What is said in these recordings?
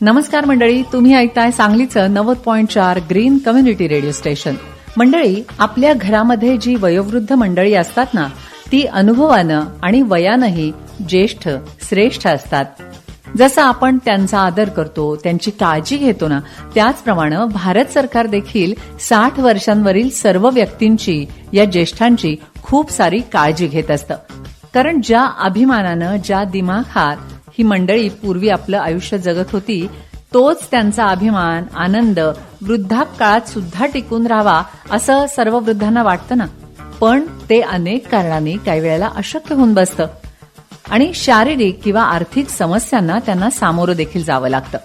नमस्कार मंडळी तुम्ही ऐकताय सांगलीचं नव्वद पॉईंट चार ग्रीन कम्युनिटी रेडिओ स्टेशन. मंडळी आपल्या घरामध्ये जी वयोवृद्ध मंडळी असतात ना ती अनुभवानं आणि वयानंही ज्येष्ठ श्रेष्ठ असतात. जसं आपण त्यांचा आदर करतो त्यांची काळजी घेतो ना त्याचप्रमाणे भारत सरकार देखील साठ वर्षांवरील सर्व व्यक्तींची या ज्येष्ठांची खूप सारी काळजी घेत असतं. कारण ज्या अभिमानानं ज्या दिमाखात ही मंडळी पूर्वी आपलं आयुष्य जगत होती तोच त्यांचा अभिमान आनंद वृद्धापकाळात सुद्धा टिकून राहावा असं सर्व वृद्धांना वाटतं ना? पण ते अनेक कारणांनी काही वेळेला अशक्य होऊन बसतं. आणि शारीरिक किंवा आर्थिक समस्यांना त्यांना सामोरं देखील जावं लागतं.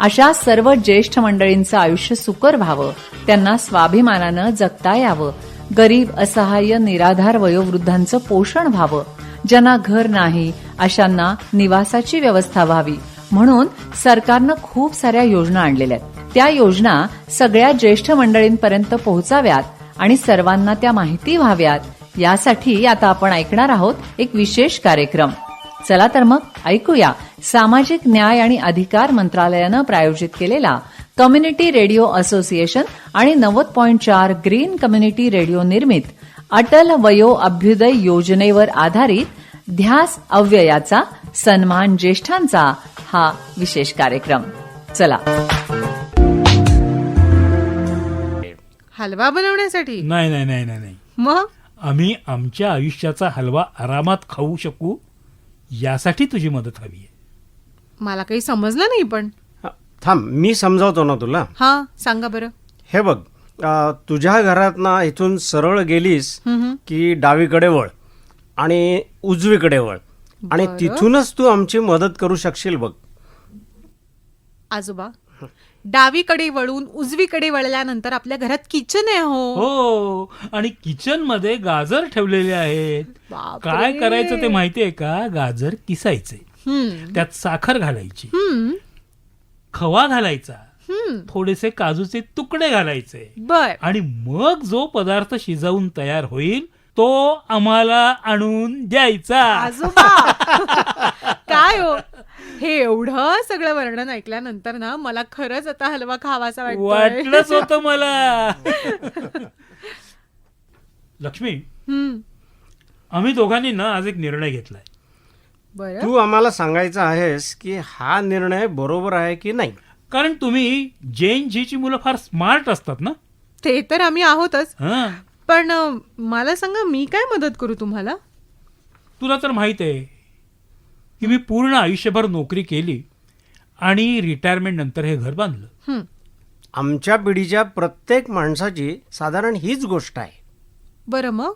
अशा सर्व ज्येष्ठ मंडळींचं आयुष्य सुकर व्हावं त्यांना स्वाभिमानानं जगता यावं गरीब असहाय्य निराधार वयोवृद्धांचं पोषण व्हावं ज्यांना घर नाही अशांना निवासाची व्यवस्था व्हावी. म्हणून सरकारनं खूप साऱ्या योजना आणलेल्या आहेत. त्या योजना सगळ्या ज्येष्ठ मंडळींपर्यंत पोहोचाव्यात आणि सर्वांना त्या माहिती व्हाव्यात यासाठी आता आपण ऐकणार आहोत एक विशेष कार्यक्रम. चला तर मग ऐकूया सामाजिक न्याय आणि अधिकार मंत्रालयानं प्रायोजित केलेला कम्युनिटी रेडिओ असोसिएशन आणि नव्वद पॉईंट चार ग्रीन कम्युनिटी रेडिओ निर्मित अटल वयो अभ्युदय योजनेवर आधारित ध्यास अव्ययाचा सन्मान ज्येष्ठांचा हा विशेष कार्यक्रम. चला. हलवा बनवण्यासाठी? नाही नाही नाही नाही नाही. मग? आम्ही आमच्या आयुष्याचा हलवा आरामात खाऊ शकू यासाठी तुझी मदत हवी आहे. मला काही समजलं नाही पण. थांब मी समजावतो ना तुला? हा सांगा बरं. हे बघ अ, तुझ्या घरात ना इथून सरळ गेलीस हम्म. की डावीकडे वळ. आणि उजवीकडे वळ आणि बरं. तिथूनच तू आमची मदत करू शकशील बघ आजोबा डावीकडे वळून उजवीकडे वळल्यानंतर आपल्या घरात किचन आहे हो हो आणि किचनमध्ये गाजर ठेवलेले आहेत बापरे. काय करायचं ते माहितीये का गाजर किसायचे हम्म. त्यात साखर घालायची हम्म. खवा घालायचा हम्म. थोडेसे काजूचे तुकडे घालायचे बर आणि मग जो पदार्थ शिजवून तयार होईल तो आम्हाला आणून द्यायचा. आजोबा. काय हो? हे एवढं सगळं वर्णन ऐकल्यानंतर ना मला खरंच आता हलवा खावासा वाटतोय. वाटलंच होतं मला. लक्ष्मी हम्म. आम्ही दोघांनी ना आज एक निर्णय घेतलाय. बरं. तू आम्हाला सांगायचं आहेस की हा निर्णय बरोबर आहे की नाही? कारण तुम्ही जैन जीची मुलं फार स्मार्ट असतात ना. ते तर आम्ही आहोतच. हा. पण अं, मला सांगा मी काय मदत करू तुम्हाला? तुला तर माहीत आहे की मी पूर्ण आयुष्यभर नोकरी केली आणि रिटायरमेंट नंतर हे घर बांधलं. हम्म. आमच्या पिढीच्या प्रत्येक माणसाची साधारण हीच गोष्ट आहे. बरं मग?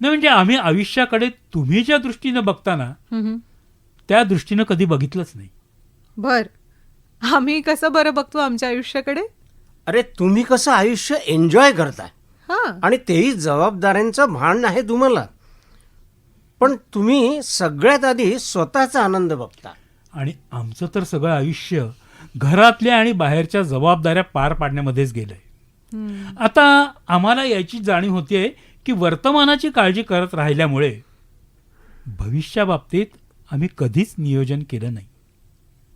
नाही म्हणजे आम्ही आयुष्याकडे तुम्ही ज्या दृष्टीनं बघताना. त्या दृष्टीनं कधी बघितलंच नाही. बर. आम्ही कसं बरं बघतो आमच्या आयुष्याकडे? अरे तुम्ही कसं आयुष्य एन्जॉय करताय? हा आणि तेही जबाबदाऱ्यांचं भान आहे तुम्हाला. पण तुम्ही सगळ्यात आधी स्वतःचा आनंद बघता. आणि आमचं तर सगळं आयुष्य घरातल्या आणि बाहेरच्या जबाबदाऱ्या पार पाडण्यामध्येच गेलंय. आता आम्हाला याची जाणीव होतीये की वर्तमानाची काळजी करत राहिल्यामुळे भविष्याबाबतीत आम्ही कधीच नियोजन केलं नाही.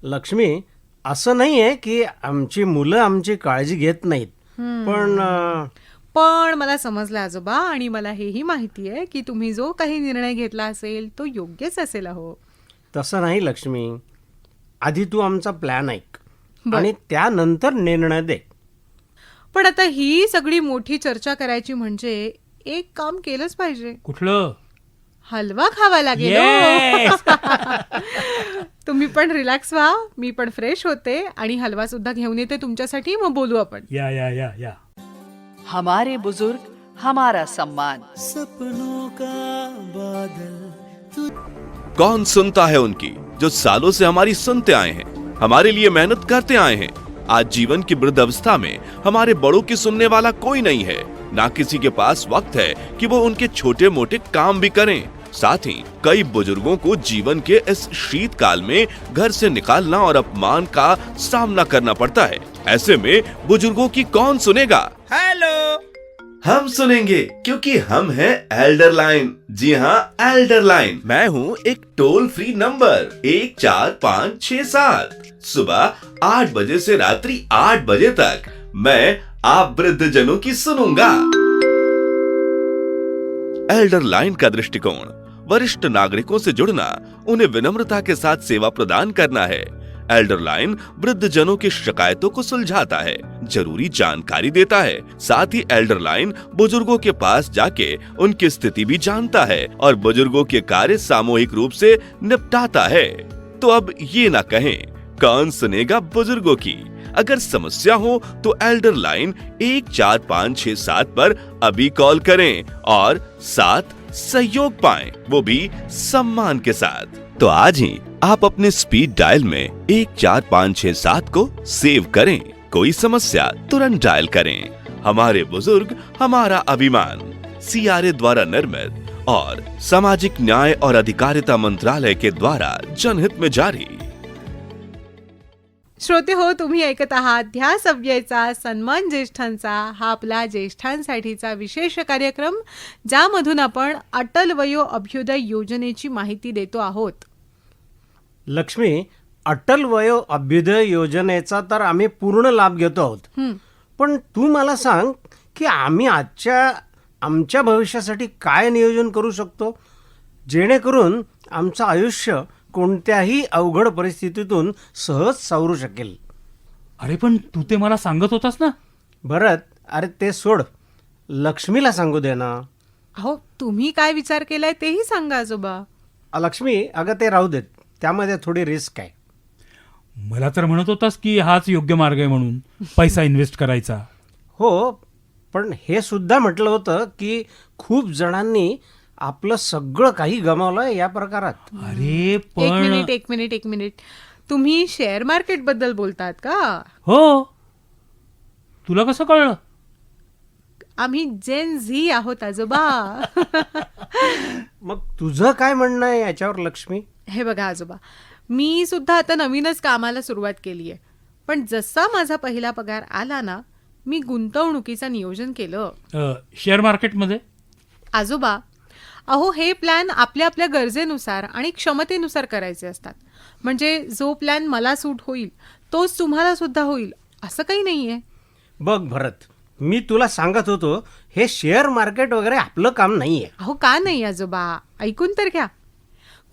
लक्ष्मी असं नाही आहे की आमची मुलं आमची काळजी घेत नाहीत. पण पण मला समजलं आजोबा आणि मला हेही माहिती आहे की तुम्ही जो काही निर्णय घेतला असेल तो योग्यच असेल अहो. तसं नाही लक्ष्मी. आधी तू आमचा प्लॅन ऐक. आणि त्यानंतर निर्णय दे. पण आता ही सगळी मोठी चर्चा करायची म्हणजे एक काम केलंच पाहिजे. कुठलं? हलवा खावा लागेल हो. तुम्ही पण रिलॅक्स व्हा मी पण फ्रेश होते आणि हलवा सुद्धा घेऊन येते तुमच्यासाठी मग बोलू आपण. या या या या. हमारे बुज़ुर्ग हमारा सम्मान। सपनों का बादल कौन सुनता है उनकी जो सालों से हमारी सुनते आए हैं हमारे लिए मेहनत करते आए हैं? आज जीवन की वृद्ध अवस्था में हमारे बड़ों की सुनने वाला कोई नहीं है। ना किसी के पास वक्त है कि वो उनके छोटे मोटे काम भी करें। साथ ही कई बुज़ुर्गों को जीवन के इस शीतकाल में घर से निकालना और अपमान का सामना करना पड़ता है। ऐसे में बुज़ुर्गों की कौन सुनेगा? हेलो हम सुनेंगे क्योंकि हम हैं एल्डर लाइन जी हाँ एल्डर लाइन मैं हूँ एक टोल फ्री नंबर एक चार पाँच छह सात। सुबह आठ बजे से रात्रि आठ बजे तक मैं आप वृद्ध जनों की सुनूँगा। एल्डर लाइन का दृष्टिकोण वरिष्ठ नागरिकों से जुड़ना उन्हें विनम्रता के साथ सेवा प्रदान करना है। एल्डर लाइन वृद्ध जनों की शिकायतों को सुलझाता है, ज़रूरी जानकारी देता है। साथ ही एल्डर लाइन बुज़ुर्गों के पास जाके उनकी स्थिति भी जानता है और बुज़ुर्गों के कार्य सामूहिक रूप से निपटाता है। तो अब ये ना कहें, कौन सुनेगा बुज़ुर्गों की? अगर समस्या हो तो एल्डर लाइन एक चार पाँच छह सात पर अभी कॉल करें और साथ सहयोग पाएँ, वो भी सम्मान के साथ। तो आज ही आप अपने स्पीड डायल में एक चार पाँच छह सात को सेव करें। कोई समस्या तुरंत डायल करें। हमारे बुजुर्ग हमारा अभिमान। सीआरए द्वारा निर्मित और सामाजिक न्याय और अधिकारिता मंत्रालय के द्वारा जनहित में जारी। श्रोते हो तुम्ही ऐकत आहात ध्यास अव्ययचा सन्मान ज्येष्ठांचा हा आपला ज्येष्ठांसाठीचा विशेष कार्यक्रम ज्यामधून आपण अटल वयो अभ्युदय योजनेची माहिती देतो आहोत. लक्ष्मी अटल वयो अभ्युदय योजनेचा तर आम्ही पूर्ण लाभ घेतो आहोत. पण तू मला सांग की आम्ही आजच्या आमच्या भविष्यासाठी काय नियोजन करू शकतो? जेणेकरून आमचं आयुष्य कोणत्याही अवघड परिस्थितीतून सहज सावरू शकेल. अरे पण तू ते मला सांगत होतास ना. भरत अरे ते सोड. लक्ष्मीला सांगू दे ना. अहो तुम्ही काय विचार केलाय तेही सांगा आजोबा. अ, लक्ष्मी अगं ते राहू देत. त्यामध्ये थोडी रिस्क आहे. मला तर म्हणत होतास की हाच योग्य मार्ग आहे म्हणून. पैसा इन्व्हेस्ट करायचा. हो पण हे सुद्धा म्हटलं होतं की खूप जणांनी आपलं सगळं काही गमावलं या प्रकारात. अरे एक पण मिनिट एक मिनिट एक मिनिट. तुम्ही शेअर मार्केटबद्दल बोलतात का? हो. तुला कसं कळलं? आम्ही जेन झी आहोत आजोबा. मग तुझं काय म्हणणं आहे याच्यावर लक्ष्मी? हे बघा आजोबा मी सुद्धा आता नवीनच कामाला सुरुवात केली आहे पण जसा माझा पहिला पगार आला ना मी गुंतवणुकीचं नियोजन केलं. अ, शेअर मार्केटमध्ये आजोबा अहो हे प्लॅन आपल्या आपल्या गरजेनुसार आणि क्षमतेनुसार करायचे असतात. म्हणजे जो प्लॅन मला सूट होईल तोच तुम्हाला सुद्धा होईल असं काही नाहीये. बघ भरत मी तुला सांगत होतो हे शेअर मार्केट वगैरे आपलं काम नाही आहे अहो का नाही आजोबा? ऐकून तर घ्या.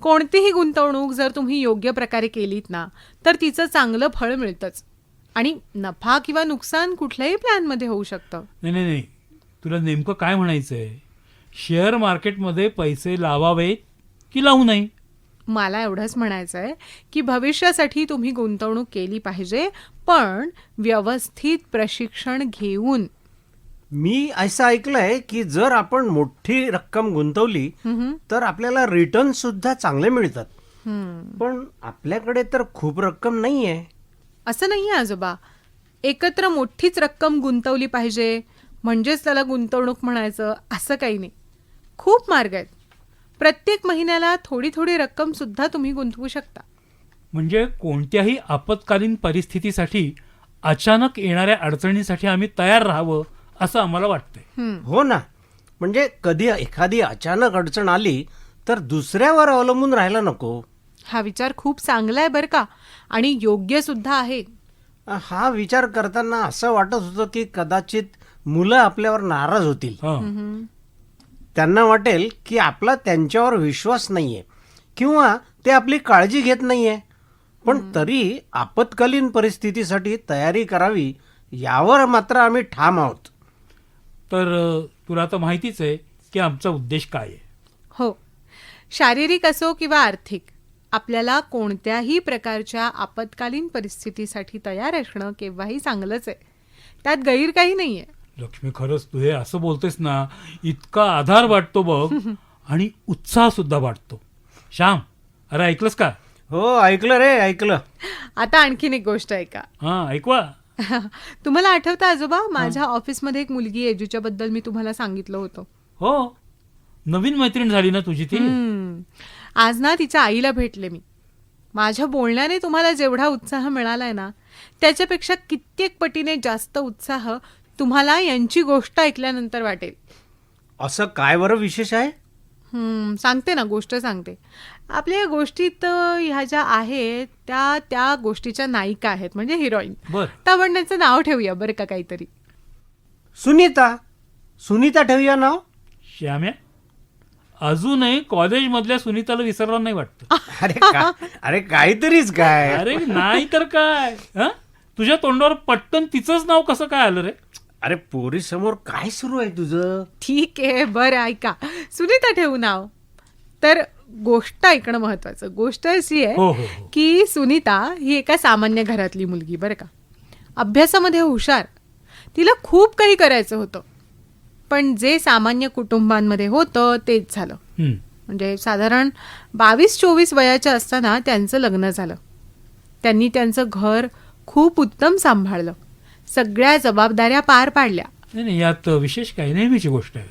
कोणतीही गुंतवणूक जर तुम्ही योग्य प्रकारे केलीत ना तर तिचं चांगलं फळ मिळतंच. आणि नफा किंवा नुकसान कुठल्याही प्लॅनमध्ये होऊ शकतं. नाही नाही नाही. तुला नेमकं काय म्हणायचं आहे शेअर मार्केटमध्ये पैसे लावावे की लावू नये? मला एवढंच म्हणायचं आहे की भविष्यासाठी तुम्ही गुंतवणूक केली पाहिजे पण व्यवस्थित प्रशिक्षण घेऊन मी असं ऐकलंय की जर आपण मोठी रक्कम गुंतवली तर आपल्याला रिटर्न सुद्धा चांगले मिळतात. पण आपल्याकडे तर खूप रक्कम नाही आहे असं नाही आहे आजोबा. एकत्र मोठीच रक्कम गुंतवली पाहिजे म्हणजेच त्याला गुंतवणूक म्हणायचं असं काही नाही. खूप मार्ग आहेत. प्रत्येक महिन्याला थोडी थोडी रक्कम सुद्धा तुम्ही गुंतवू शकता. म्हणजे कोणत्याही आपत्कालीन परिस्थितीसाठी अचानक येणाऱ्या अडचणीसाठी आम्ही तयार राहावं असं आम्हाला वाटतंय. हो ना. म्हणजे कधी एखादी अचानक अडचण आली तर दुसऱ्यावर अवलंबून राहायला नको. हा विचार खूप चांगला आहे बरं का. आणि योग्य सुद्धा आहे. हा विचार करताना असं वाटत होतं की कदाचित मुलं आपल्यावर नाराज होतील. हं. त्यांना वाटेल की आपला त्यांच्यावर विश्वास नाहीये किंवा ते आपली काळजी घेत नाहीये. पण तरी आपत्कालीन परिस्थितीसाठी तयारी करावी यावर मात्र आम्ही ठाम आहोत. तर तुला आता माहितीच आहे की आमचा उद्देश काय आहे. हो. शारीरिक असो किंवा आर्थिक आपल्याला कोणत्याही प्रकारच्या आपत्कालीन परिस्थितीसाठी तयार असणं केव्हाही चांगलंच आहे. त्यात गैर काही नाहीये. लक्ष्मी खरंच तू हे असं बोलतेस ना इतका आधार वाटतो बघ आणि उत्साह सुद्धा वाटतो. श्याम अरे ऐकलंस का? हो ऐकलं रे ऐकलं. आता आणखीन एक गोष्ट आहे का हा ऐकवा. तुम्हाला आठवतं आजोबा? माझ्या ऑफिसमध्ये एक मुलगी येजूच्या बद्दल मी तुम्हाला सांगितलं होतं. हो. नवीन मैत्रीण झाली ना तुझी ती? हम्म. आज ना तिच्या आईला भेटले मी. माझ्या बोलण्याने तुम्हाला जेवढा उत्साह मिळालाय ना त्याच्यापेक्षा कित्येक पटीने जास्त उत्साह तुम्हाला यांची गोष्ट ऐकल्यानंतर वाटेल. असं काय बरं विशेष आहे? हम्म, सांगते ना गोष्ट सांगते. आपल्या या गोष्टीत ह्या ज्या आहेत त्या त्या गोष्टीच्या नायिका आहेत म्हणजे हिरोईन. बर. आपण त्यांचं नाव ठेवूया बरं का काहीतरी. सुनीता. सुनीता ठेवूया नाव? श्याम्या. अजूनही कॉलेजमधल्या सुनीताला विसरणार नाही वाटतं. अरे का अरे काहीतरीच काय. अरे नाही तर काय. हं? तुझ्या तोंडावर पट्टन तिचंच नाव कसं काय आलं रे? अरे पोरी समोर काय सुरू आहे तुझं? ठीक आहे बरं ऐका. सुनीता ठेवू नाव. तर गोष्ट ऐकणं महत्वाचं. गोष्ट अशी हो आहे हो हो की सुनीता ही एका सामान्य घरातली मुलगी बरं का. अभ्यासामध्ये हुशार. तिला खूप काही करायचं होतं. पण जे सामान्य कुटुंबांमध्ये होतं तेच झालं. हं. म्हणजे साधारण बावीस चोवीस वयाच्या असताना त्यांचं लग्न झालं. त्यांनी त्यांचं घर खूप उत्तम सांभाळलं. सगळ्या जबाबदाऱ्या पार पाडल्या. यात विशेष काही नेहमीची गोष्ट आहे.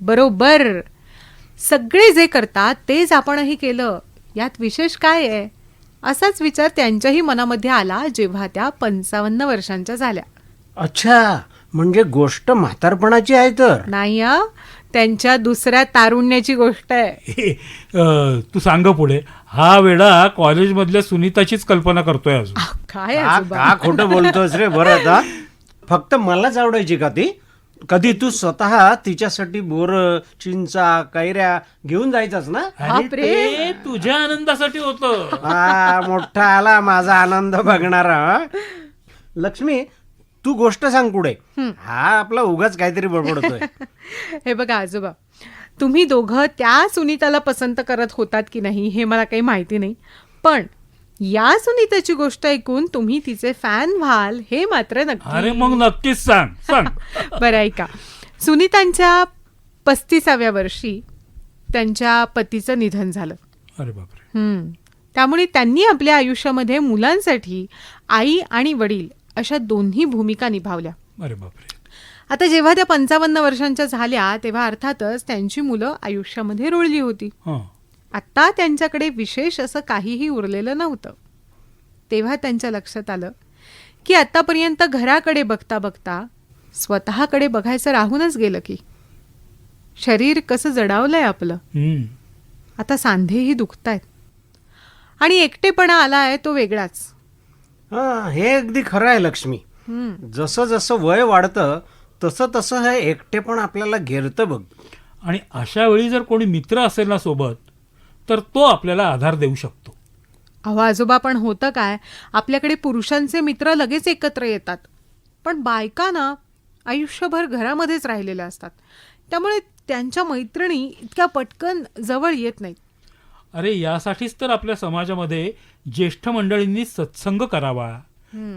बरोबर. सगळे जे करतात तेच आपणही केलं. यात विशेष काय आहे? असाच विचार त्यांच्याही मनामध्ये आला जेव्हा त्या पंचावन्न वर्षांच्या झाल्या. अच्छा म्हणजे गोष्ट म्हातारपणाची आहे तर? नाही हं? त्यांच्या दुसऱ्या तारुण्याची गोष्ट आहे. हे, अं, तू सांग पुढे. हा वेळा कॉलेजमधल्या सुनीताचीच कल्पना करतोय अजून. आह, काय का आजोबा? का खोटं बोलतोस रे? बरं आता. फक्त मलाच आवडायची का ती? कधी तू स्वतः तिच्यासाठी बोर चिंचा कैऱ्या घेऊन जायचास ना? अरे बापरे. ते तुझ्या आनंदासाठी होतं. हा मोठा आला माझा आनंद बघणारा लक्ष्मी तू गोष्ट सांग पुढे. हा आपला उगाच काहीतरी बडबडतोय. हे बघा आजोबा तुम्ही दोघं त्या सुनीताला पसंत करत होतात की नाही हे मला काही माहिती नाही. पण या सुनीताची गोष्ट ऐकून तुम्ही तिचे फॅन व्हाल हे मात्र नक्की. अरे मग नक्कीच सांग सांग. बरं ऐका. सुनीतांच्या पस्तीसाव्या वर्षी त्यांच्या पतीचं निधन झालं. अरे बापरे. हम्म. त्यामुळे त्यांनी आपल्या आयुष्यामध्ये मुलांसाठी आई आणि वडील अशा दोन्ही भूमिका निभावल्या. अरे बापरे. आता जेव्हा त्या पंचावन्न वर्षांच्या झाल्या तेव्हा अर्थातच त्यांची मुलं आयुष्यामध्ये रुळली होती. हं. आत्ता त्यांच्याकडे विशेष असं काहीही उरलेलं नव्हतं. तेव्हा त्यांच्या लक्षात आलं की आतापर्यंत घराकडे बघता बघता स्वतःकडे बघायचं राहूनच गेलं की. शरीर कसं जडावलंय आपलं. हं. आता सांधेही दुखतायत. आणि एकटेपणा आलाय तो वेगळाच. हा हे अगदी खरं आहे लक्ष्मी. हम्म. जसं जसं वय वाढतं तसं तसं हे एकटे पण आपल्याला घेरतं बघ. आणि अशा वेळी जर कोणी मित्र असेल ना सोबत तर तो आपल्याला आधार देऊ शकतो. अहो आजोबा पण होतं काय? आपल्याकडे पुरुषांचे मित्र लगेच एकत्र येतात. पण बायका ना आयुष्यभर घरामध्येच राहिलेल्या असतात. त्यामुळे त्यांच्या मैत्रिणी इतक्या पटकन जवळ येत नाहीत. अरे यासाठीच तर आपल्या समाजामध्ये ज्येष्ठ मंडळींनी सत्संग करावा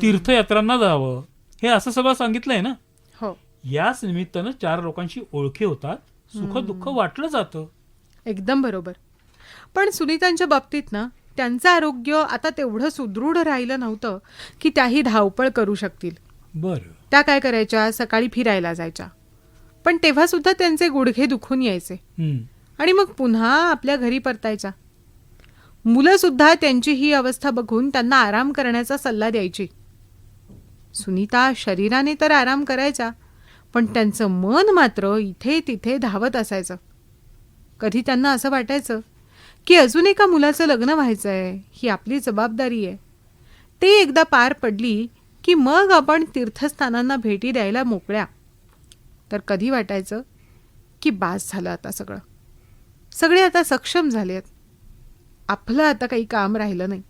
तीर्थयात्रांना जावं हे असं सगळं सांगितलंय ना? हो. याच निमित्तानं चार लोकांशी ओळखी होतात सुख दुःख वाटलं जातं. एकदम बरोबर. पण सुनीतांच्या बाबतीत ना त्यांचं आरोग्य आता तेवढं सुदृढ राहिलं नव्हतं की त्याही धावपळ करू शकतील. बरं. त्या काय करायच्या? सकाळी फिरायला जायच्या. पण तेव्हा सुद्धा त्यांचे गुडघे दुखून यायचे. आणि मग पुन्हा आपल्या घरी परतायच्या. मुलं सुद्धा त्यांची ही अवस्था बघून त्यांना आराम करण्याचा सल्ला द्यायची. सुनीता शरीराने तर आराम करायच्या पण त्यांचं मन मात्र इथे तिथे धावत असायचं. कधी त्यांना असं वाटायचं की अजून एका मुलाचं लग्न व्हायचं आहे ही आपली जबाबदारी आहे. ते एकदा पार पडली की मग आपण तीर्थस्थानांना भेटी द्यायला मोकळ्या. तर कधी वाटायचं की बास झालं आता सगळं. सगळे आता सक्षम झालेत. आपलं आता काही काम राहिलं नाही.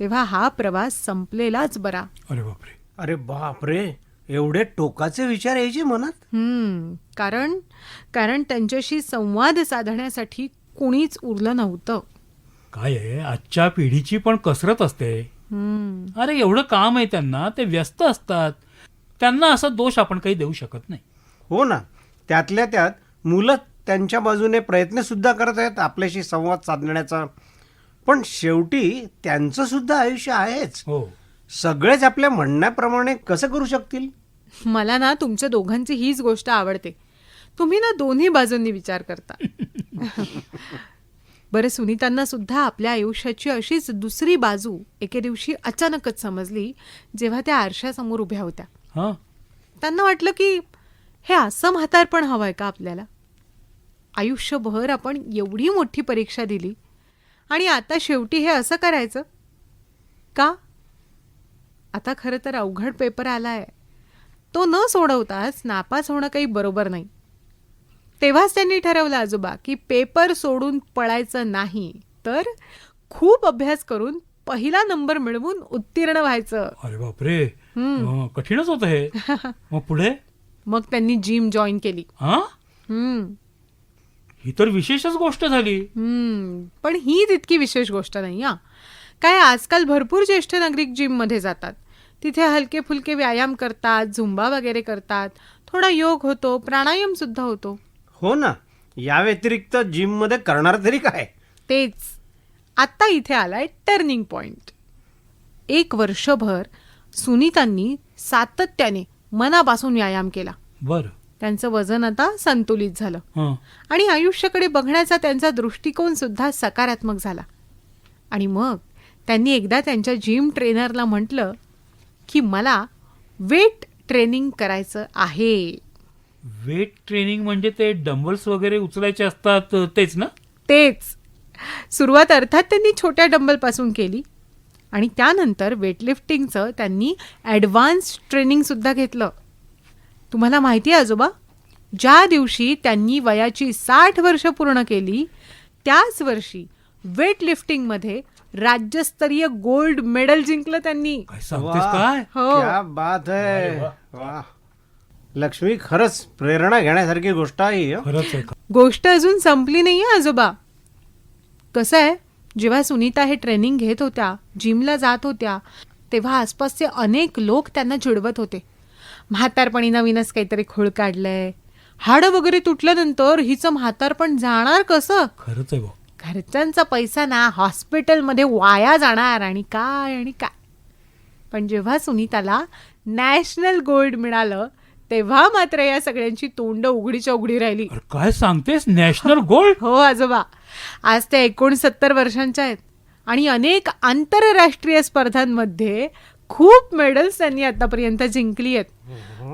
तेव्हा हा प्रवास संपलेलाच बरा. अरे बापरे. अरे बाप रे एवढे टोकाचे विचार यायचे मनात? हम्म, कारण कारण त्यांच्याशी संवाद साधण्यासाठी कुणीच उरलं नव्हतं. काय आहे? आजच्या पिढीची पण कसरत असते. हम्म, अरे एवढं काम आहे त्यांना ते व्यस्त असतात. त्यांना असा दोष आपण काही देऊ शकत नाही. हो ना. त्यातल्या त्यात मुलं त्यांच्या बाजूने प्रयत्न सुद्धा करत आहेत आपल्याशी संवाद साधण्याचा. पण शेवटी त्यांचं सुद्धा आयुष्य आहेच. हो. सगळेच आपल्या म्हणण्याप्रमाणे कसं करू शकतील? मला ना तुमच्या दोघांची हीच गोष्ट आवडते. तुम्ही ना दोन्ही बाजूंनी विचार करता. बरं सुनीतांना सुद्धा आपल्या आयुष्याची अशीच दुसरी बाजू एके दिवशी अचानकच समजली जेव्हा त्या आरशासमोर उभ्या होत्या. त्यांना वाटलं की हे असं म्हातारपण हवं आहे का आपल्याला? आयुष्यभर आपण एवढी मोठी परीक्षा दिली आणि आता शेवटी हे असं करायचं? का? आता खरं तर अवघड पेपर आला आहे तो न सोडवताच नापास होणं काही बरोबर नाही. तेव्हाच त्यांनी ठरवलं आजोबा की पेपर सोडून पळायचं नाही तर खूप अभ्यास करून पहिला नंबर मिळवून उत्तीर्ण व्हायचं. अरे बापरे. कठीणच होतं हे. मग पुढे? मग त्यांनी जिम जॉईन केली. हा? ही तर विशेषच गोष्ट झाली. पण ही तितकी विशेष गोष्ट नाही हा. काय आजकाल भरपूर ज्येष्ठ नागरिक जिममध्ये जातात. तिथे हलके फुलके व्यायाम करतात झुंबा वगैरे करतात. थोडा योग होतो प्राणायाम सुद्धा होतो. हो ना या व्यतिरिक्त जिममध्ये करणार तरी काय? तेच. आत्ता इथे आलाय टर्निंग पॉइंट एक वर्षभर सुनीतांनी सातत्याने मनापासून व्यायाम केला. बर. त्यांचं वजन आता संतुलित झालं. हं. आणि आयुष्याकडे बघण्याचा त्यांचा दृष्टिकोन सुद्धा सकारात्मक झाला. आणि मग त्यांनी एकदा त्यांच्या जिम ट्रेनरला म्हटलं की मला वेट ट्रेनिंग करायचं आहे. वेट ट्रेनिंग म्हणजे ते डंबल्स वगैरे उचलायचे असतात तेच ना? तेच. सुरुवात अर्थात त्यांनी छोट्या डंबलपासून केली. आणि त्यानंतर वेटलिफ्टिंगचं त्यांनी ॲडव्हान्स ट्रेनिंगसुद्धा घेतलं. तुम्हाला माहिती आहे आजोबा? ज्या दिवशी त्यांनी वयाची साठ वर्ष पूर्ण केली त्याच वर्षी वेटलिफ्टिंगमध्ये राज्यस्तरीय गोल्ड मेडल जिंकलं त्यांनी. काय सांगतेस काय? हो. क्या बात लक्ष्मी खरंच प्रेरणा घेण्यासारखी गोष्ट आहे ही, हं. खरंच आहे का? गोष्ट अजून संपली नाही आहे आजोबा. कसं आहे? जेव्हा सुनीता हे ट्रेनिंग घेत होत्या जिमला जात होत्या तेव्हा आसपासचे अनेक लोक त्यांना चिडवत होते. म्हातारपणी नवीनच काहीतरी खूळ काढलंय. हाडं वगैरे तुटल्यानंतर हिचं म्हातारपण जाणार कसं? खरंच आहे भाऊ. घरच्यांचा पैसा ना हॉस्पिटलमध्ये वाया जाणार आणि काय आणि काय. पण जेव्हा सुनीताला नॅशनल गोल्ड मिळालं तेव्हा मात्र या सगळ्यांची तोंड उघडीच्या उघडी राहिली. काय सांगतेस? National gold? हो आजोबा. आज त्या एकोणसत्तर वर्षांच्या आहेत. आणि अनेक आंतरराष्ट्रीय स्पर्धांमध्ये खूप मेडल्स त्यांनी आतापर्यंत जिंकली आहेत.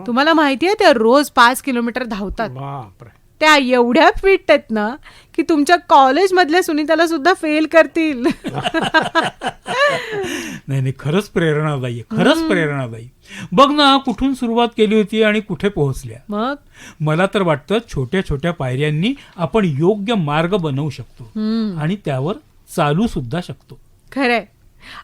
तुम्हाला माहिती आहे त्या रोज पाच किलोमीटर धावतात. त्या एवढ्या फिट आहेत ना की तुमच्या कॉलेजमधल्या सुनीताला सुद्धा फेल करतील. नाही नाही खरंच प्रेरणादायी खरंच प्रेरणादायी बघ ना कुठून सुरुवात केली होती आणि कुठे पोहोचल्या. मग? मला तर वाटतं छोट्या छोट्या पायऱ्यांनी आपण योग्य मार्ग बनवू शकतो. आणि त्यावर चालू सुद्धा शकतो. खरंय.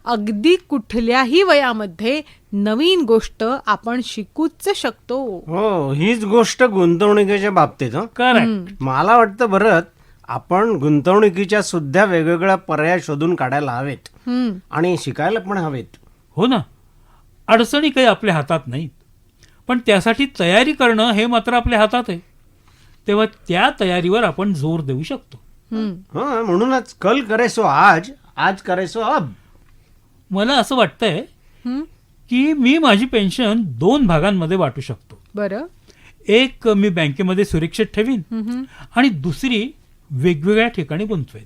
अगदी कुठल्याही वयामध्ये नवीन गोष्ट आपण शिकूच शकतो. हो हीच गोष्ट गुंतवणुकीच्या बाबतीत हं. करेक्ट. मला वाटतं बरं आपण गुंतवणुकीच्या सुद्धा वेगवेगळ्या पर्याय शोधून काढायला हवेत. हम्म. आणि शिकायला पण हवेत. हो ना. अडचणी काही आपल्या हातात नाहीत. पण त्यासाठी तयारी करणं हे मात्र आपल्या हातात आहे. तेव्हा त्या तयारीवर आपण जोर देऊ शकतो. हम्म. हं म्हणूनच कल करेसो आज आज करेसो अब. मला असं वाटतंय की मी माझी पेन्शन दोन भागांमध्ये वाटू शकतो. बरं. एक मी बँकेमध्ये सुरक्षित ठेवीन आणि दुसरी वेगवेगळ्या ठिकाणी गुंतवेन.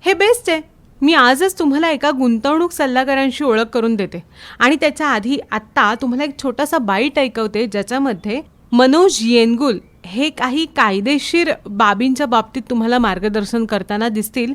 हे बेस्ट आहे. मी आजच तुम्हाला एका गुंतवणूक सल्लागारांशी ओळख करून देते. आणि त्याच्या आधी आत्ता तुम्हाला एक छोटासा बाईट ऐकवते ज्याच्यामध्ये मनोज येनगुल हे काही कायदेशीर बाबींच्या बाबतीत तुम्हाला मार्गदर्शन करताना दिसतील.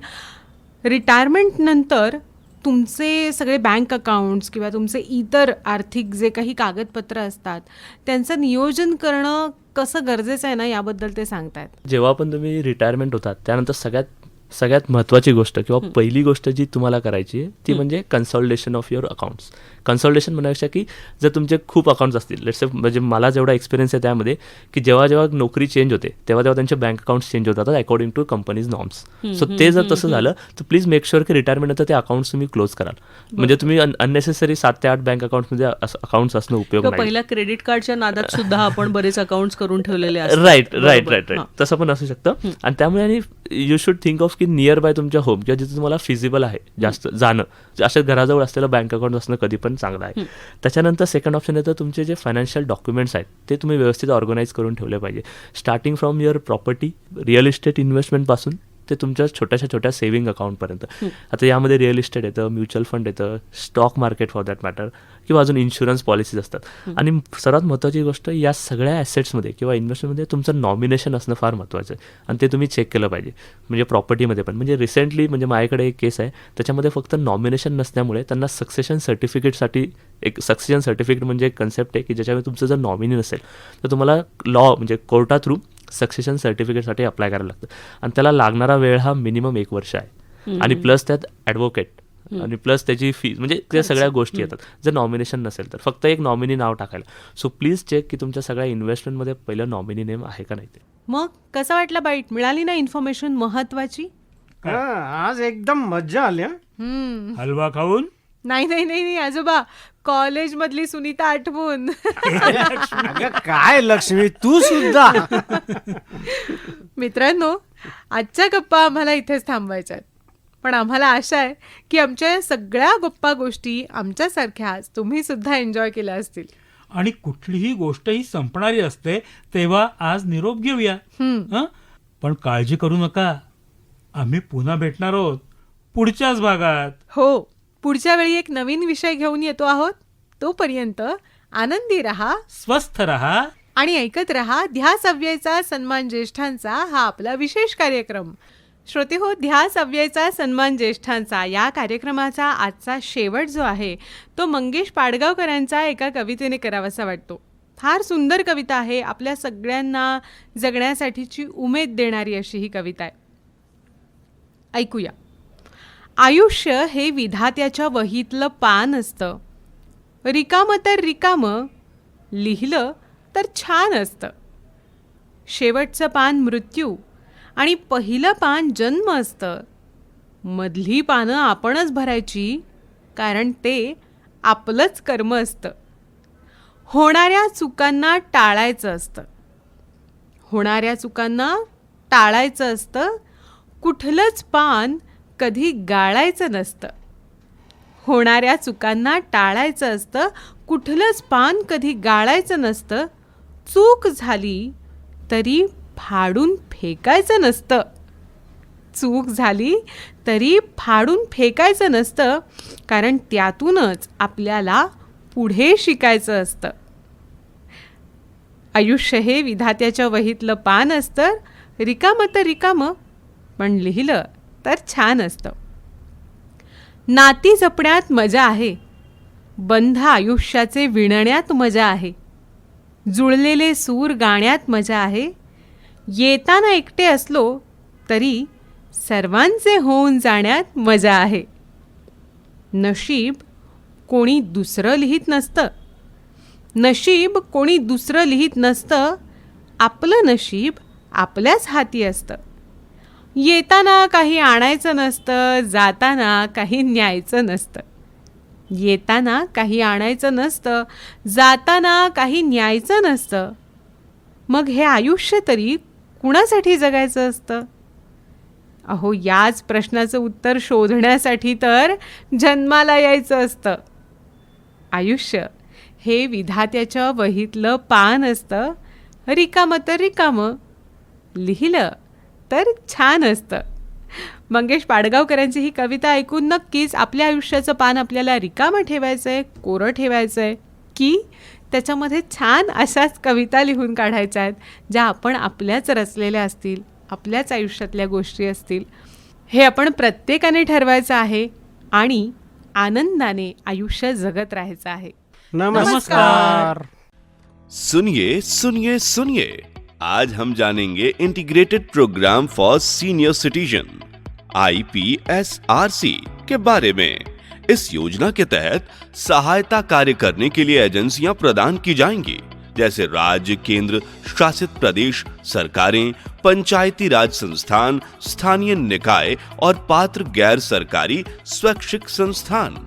रिटायरमेंट नंतर तुमचे सगळे बँक अकाउंट्स किंवा तुमचे इतर आर्थिक जे काही कागदपत्र असतात त्यांचं नियोजन करणं कसं गरजेचं आहे ना याबद्दल ते सांगतायत. जेव्हा पण तुम्ही रिटायरमेंट होतात त्यानंतर सगळ्यात सगळ्यात महत्त्वाची गोष्ट किंवा पहिली गोष्ट जी तुम्हाला करायची आहे ती म्हणजे consultation of your accounts consultation म्हणण्यापेक्षा की जर तुमचे खूप अकाउंट्स असतील लेट्स म्हणजे मला जेवढा एक्सपिरियन्स आहे त्यामध्ये की जेव्हा जेव्हा नोकरी चेंज होते तेव्हा तेव्हा त्यांचे बँक अकाउंट्स चेंज होतात according to companies norms so ते जर तसं झालं तर प्लीज मेक शुअर की रिटायरमेंट नंतर ते अकाउंट्स तुम्ही क्लोज कराल. म्हणजे तुम्ही अननेसेसरी सात ते आठ बँक अकाउंट्समध्ये अकाउंट्स असणं उपयोग नाही. पहिल्या क्रेडिट कार्डच्या नादात सुद्धा आपण बरेच अकाउंट्स करून ठेवलेले राईट राईट. राईट. राईट तसं पण असू शकतं. आणि त्यामुळे आणि यू शुड थिंक ऑफ की नियर बाय तुमच्या होम किंवा जिथे तुम्हाला फिजिबल आहे जास्त जाणं. अशा घराजवळ असलेलं बँक अकाउंट असणं कधी पण चांगलं आहे. त्याच्यानंतर सेकंड ऑप्शन येतं तुमचे जे फायनान्शियल डॉक्युमेंट्स आहेत ते तुम्ही व्यवस्थित ऑर्गनाईज करून ठेवले पाहिजे. Starting from your property real estate इन्व्हेस्टमेंटपासून ते तुमच्या छोट्याशा छोट्या सेव्हिंग अकाउंटपर्यंत आता यामध्ये रिअल इस्टेट येतं म्युच्युअल फंड येतं stock market for that matter किंवा अजून इन्शुरन्स पॉलिसीज असतात. आणि सर्वात महत्त्वाची गोष्ट या सगळ्या ॲसेट्समध्ये किंवा इन्व्हेस्टमेंटमध्ये तुमचं नॉमिनेशन असणं फार महत्त्वाचं आहे. आणि ते तुम्ही चेक केलं पाहिजे. म्हणजे प्रॉपर्टीमध्ये पण. म्हणजे रिसेंटली म्हणजे माझ्याकडे एक केस आहे. त्याच्यामध्ये फक्त नॉमिनेशन नसल्यामुळे त्यांना सक्सेशन सर्टिफिकेटसाठी एक सक्सेशन सर्टिफिकेट म्हणजे एक कन्सेप्ट आहे की ज्याच्यामध्ये तुमचं जर नॉमिनी नसेल तर तुम्हाला लॉ म्हणजे कोर्टा थ्रू सक्सेशन सर्टिफिकेटसाठी अप्लाय करायला लागतं. आणि त्याला लागणारा वेळ हा मिनिमम एक वर्ष आहे. आणि प्लस त्यात ॲडव्होकेट आणि प्लस त्याची फी म्हणजे त्या सगळ्या गोष्टी येतात. जर नॉमिनेशन नसेल तर. फक्त एक नॉमिनी नाव टाकायला. सो प्लीज चेक की तुमच्या सगळ्या इन्व्हेस्टमेंटमध्ये पहिलं नॉमिनी नेम आहे का नाही ते. मग कसा वाटला बाईट मिळाली ना इन्फॉर्मेशन महत्वाची? हा, आज एकदम मज्जा आली हं? हलवा खाऊन? नाही नाही नाही नाही आजोबा. कॉलेज मधली सुनीता आठवून. अगं काय लक्ष्मी तू सुद्धा. मित्रांनो आजच्या गप्पा आम्हाला इथेच थांबवायच्या आहेत. पण आम्हाला आशा आहे की आमच्या या सगळ्या गप्पा गोष्टी आमच्यासारख्याच तुम्ही सुद्धा एन्जॉय केल्या असतील. आणि कुठलीही गोष्ट ही संपणारी असते तेव्हा आज निरोप घेऊया. हं? पण काळजी करू नका. आम्ही पुन्हा भेटणार आहोत पुढच्याच भागात. हो. पुढच्या वेळी एक नवीन विषय घेऊन येतो आहोत. तोपर्यंत आनंदी रहा स्वस्थ रहा. आणि ऐकत रहा ध्यास अव्ययचा सन्मान ज्येष्ठांचा हा आपला विशेष कार्यक्रम. श्रोते हो ध्यास अव्ययचा सन्मान ज्येष्ठांचा या कार्यक्रमाचा आजचा शेवट जो आहे तो मंगेश पाडगावकरांचा एका कवितेने करावासा वाटतो. फार सुंदर कविता आहे आपल्या सगळ्यांना जगण्यासाठीची उमेद देणारी अशी ही कविता आहे. ऐकूया. आयुष्य हे विधात्याच्या वहीतलं पान असतं. रिकामं तर रिकामं लिहिलं तर छान असतं. शेवटचं पान मृत्यू आणि पहिलं पान जन्म असतं. मधली पानं आपणच भरायची कारण ते आपलंच कर्म असतं. होणाऱ्या चुकांना टाळायचं असतं. होणाऱ्या चुकांना टाळायचं असतं. कुठलंच पान कधी गाळायचं नसतं. होणाऱ्या चुकांना टाळायचं असतं. कुठलंच पान कधी गाळायचं नसतं. चूक झाली तरी फाडून फेकायचं नसतं. चूक झाली तरी फाडून फेकायचं नसतं. कारण त्यातूनच आपल्याला पुढे शिकायचं असतं. आयुष्य हे विधात्याच्या वहीतलं पान असतं. रिकामं तर रिकामं. पण लिहिलं तर छान असतं. नाती जपण्यात मजा आहे. बंध आयुष्याचे विणण्यात मजा आहे. जुळलेले सूर गाण्यात मजा आहे. येताना एकटे असलो तरी सर्वांचे होऊन जाण्यात मजा आहे. नशीब कोणी दुसरं लिहित नसतं. नशीब कोणी दुसरं लिहित नसतं. आपलं नशीब आपल्याच हाती असतं. येताना काही आणायचं नसतं जाताना काही न्यायचं नसतं. येताना काही आणायचं नसतं जाताना काही न्यायचं नसतं. मग हे आयुष्य तरी कुणासाठी जगायचं असतं? अहो याच प्रश्नाचं उत्तर शोधण्यासाठी तर जन्माला यायचं असतं. आयुष्य हे विधात्याच्या वहीतलं पान असतं. रिकामं तर रिकामं. लिहिलं तर छान असतं. मंगेश पाडगावकरांची ही कविता ऐकून नक्कीच आपल्या आयुष्याचं पान आपल्याला रिकामं ठेवायचं आहे कोरं ठेवायचं आहे की त्याच्यामध्ये छान अशाच कविता लिहून काढायच्या आहेत ज्या आपण आपल्याच रचलेल्या असतील आपल्याच आयुष्यातल्या गोष्टी असतील. हे आपण प्रत्येकाने ठरवायचं आहे आणि आनंदाने आयुष्य जगत राहायचं आहे. नमस्कार. सुनिए सुनिए सुनिए आज हम जानेंगे integrated programme for senior citizen IPSRC के बारे में। इस योजना के तहत सहायता कार्य करने के लिए एजेंसियाँ प्रदान की जाएँगी, जैसे राज्य, केंद्र, शासित प्रदेश, सरकारें, पंचायती राज संस्थान, स्थानीय निकाय और पात्र गैर सरकारी स्वैच्छिक संस्थान,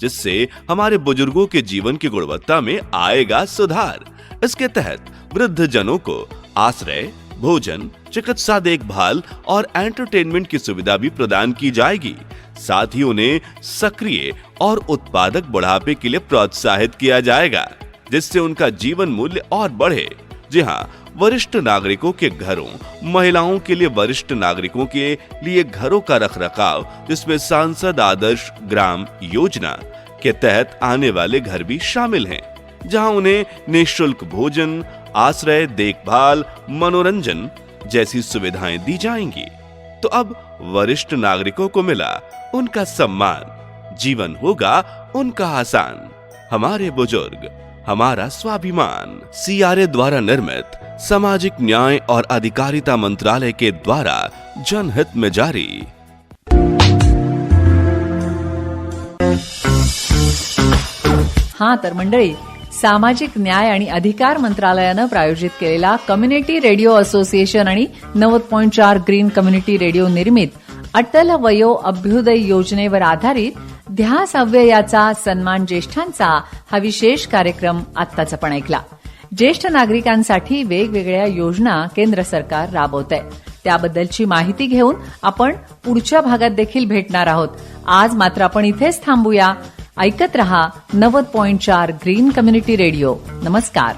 जिससे हमारे बुज़ुर्गों के जीवन की गुणवत्ता में आएगा सुधार। इसके तहत वृद्ध जनों को आश्रय, भोजन, चिकित्सा देखभाल और एंटरटेनमेंट की सुविधा भी प्रदान की जाएगी। साथ ही उन्हें सक्रिय और उत्पादक बुढ़ापे के लिए प्रोत्साहित किया जाएगा, जिससे उनका जीवन मूल्य और बढ़े। जी हाँ वरिष्ठ नागरिकों के घरों, महिलाओं के लिए वरिष्ठ नागरिकों के लिए घरों का रख रखाव जिसमें सांसद आदर्श ग्राम योजना के तहत आने वाले घर भी शामिल हैं, जहाँ उन्हें निशुल्क भोजन आश्रय, देखभाल, मनोरंजन जैसी सुविधाएँ दी जाएँगी। तो अब वरिष्ठ नागरिकों को मिला उनका सम्मान। जीवन होगा उनका आसान। हमारे बुज़ुर्ग, हमारा स्वाभिमान। सीआरए द्वारा निर्मित सामाजिक न्याय और अधिकारिता मंत्रालय के द्वारा जनहित में जारी। हा तर सामाजिक न्याय आणि अधिकार मंत्रालयानं प्रायोजित केलेला कम्युनिटी रेडिओ असोसिएशन आणि नव्वद पॉईंट चार ग्रीन कम्युनिटी रेडिओ निर्मित अटल वयो अभ्युदय योजनेवर आधारित ध्यास अव्ययाचा सन्मान ज्येष्ठांचा हा विशेष कार्यक्रम आत्ताच आपण ऐकला. ज्येष्ठ नागरिकांसाठी वेगवेगळ्या योजना केंद्र सरकार राबवत आहे त्याबद्दलची माहिती घेऊन आपण पुढच्या भागात देखील भेटणार आहोत. आज मात्र आपण इथेच थांबूया. ऐकत रहा नव्वद पॉइंट चार ग्रीन कम्युनिटी रेडिओ नमस्कार.